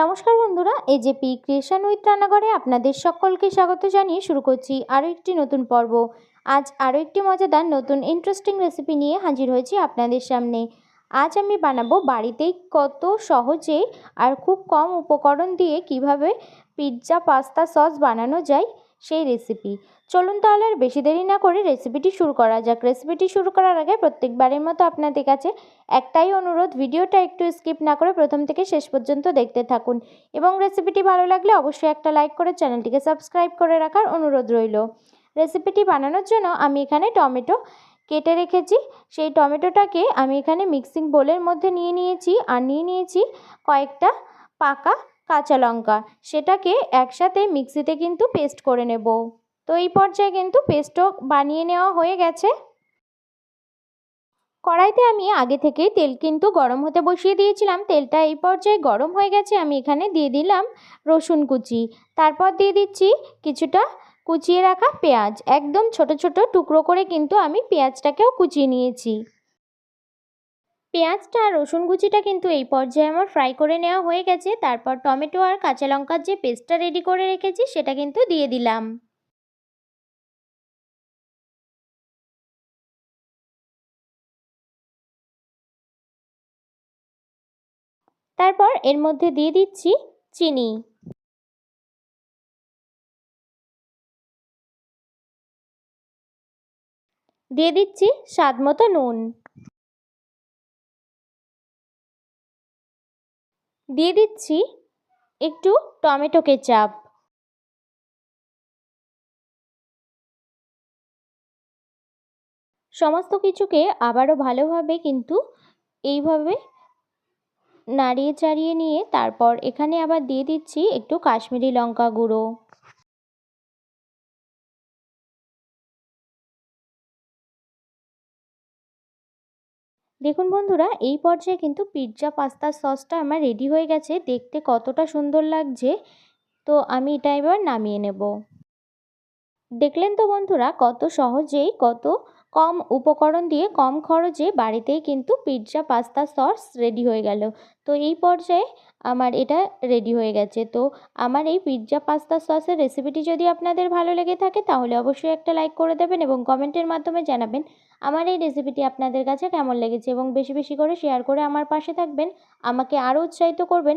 নমস্কার বন্ধুরা AJP creation with রান্নাঘরে আপনাদের সকলকে স্বাগত জানিয়ে শুরু করছি আরও একটি নতুন পর্ব। আজ আরও একটি মজাদার নতুন ইন্টারেস্টিং রেসিপি নিয়ে হাজির হয়েছি আপনাদের সামনে। আজ আমি বানাবো বাড়িতেই কত সহজে আর খুব কম উপকরণ দিয়ে কীভাবে পিৎজা পাস্তা সস বানানো যায় সেই রেসিপি চলুন তাহলে আর বেশি দেরি না করে রেসিপিটি শুরু করা যাক। রেসিপিটি শুরু করার আগে প্রত্যেকবারের মতো আপনাদের কাছে একটাই অনুরোধ, ভিডিওটা একটু স্কিপ না করে প্রথম থেকে শেষ পর্যন্ত দেখতে থাকুন। এবং রেসিপিটি ভালো লাগলে অবশ্যই একটা লাইক করে চ্যানেলটিকে সাবস্ক্রাইব করে রাখার অনুরোধ রইল। রেসিপিটি বানানোর জন্য আমি এখানে টমেটো কেটে রেখেছি। সেই টমেটোটাকে আমি এখানে মিক্সিং বোলের মধ্যে নিয়ে নিয়েছি। আর নিয়ে নিয়েছি কয়েকটা পাকা কাঁচা লঙ্কা, সেটাকে একসাথে মিক্সিতে কিন্তু পেস্ট করে নেব। তো এই পর্যায়ে কিন্তু পেস্টও বানিয়ে নেওয়া হয়ে গেছে। কড়াইতে আমি আগে থেকেই তেল কিন্তু গরম হতে বসিয়ে দিয়েছিলাম। তেলটা এই পর্যায়ে গরম হয়ে গেছে, আমি এখানে দিয়ে দিলাম রসুন কুচি। তারপর দিয়ে দিচ্ছি কিছুটা কুচিয়ে রাখা পেঁয়াজ। একদম ছোট ছোট টুকরো করে কিন্তু আমি পেঁয়াজটাকেও কুচিয়ে নিয়েছি। পেঁয়াজটা আর রসুন কুচিটা কিন্তু এই পর্যায়ে আমার ফ্রাই করে নেওয়া হয়ে গেছে। তারপর টমেটো আর কাঁচা লঙ্কার যে পেস্টটা রেডি করে রেখেছি, সেটা কিন্তু দিয়ে দিলাম। তারপর এর মধ্যে দিয়ে দিচ্ছি চিনি। দিয়ে দিচ্ছি স্বাদ মতো নুন। দিয়ে দিচ্ছি একটু টমেটো কেচাপ। সমস্ত কিছুকে আবারও ভালোভাবে কিন্তু এইভাবে নাড়িয়ে চাড়িয়ে নিয়ে তারপর এখানে আবার দিয়ে দিচ্ছি একটু কাশ্মীরি লঙ্কা গুঁড়ো। দেখুন বন্ধুরা, এই পর্যায়ে কিন্তু পিৎজা পাস্তার সসটা আমার রেডি হয়ে গেছে। দেখতে কতটা সুন্দর লাগছে। তো আমি এটা এবার নামিয়ে নেব। দেখলেন তো বন্ধুরা, কত সহজেই, কত কম উপকরণ দিয়ে কম খরচে বাড়িতেই কিন্তু পিৎজা, পাস্তা, সস রেডি হয়ে গেল। তো এই পর্যায়ে আমার এটা রেডি হয়ে গেছে। তো আমার এই পিৎজা, পাস্তা, সসের রেসিপিটি যদি আপনাদের ভালো লেগে থাকে তাহলে অবশ্যই একটা লাইক করে দেবেন এবং কমেন্টের মাধ্যমে জানাবেন আমার এই রেসিপিটি আপনাদের কাছে কেমন লেগেছে এবং বেশি বেশি করে শেয়ার করে আমার পাশে থাকবেন। আমাকে আরও উৎসাহিত করবেন।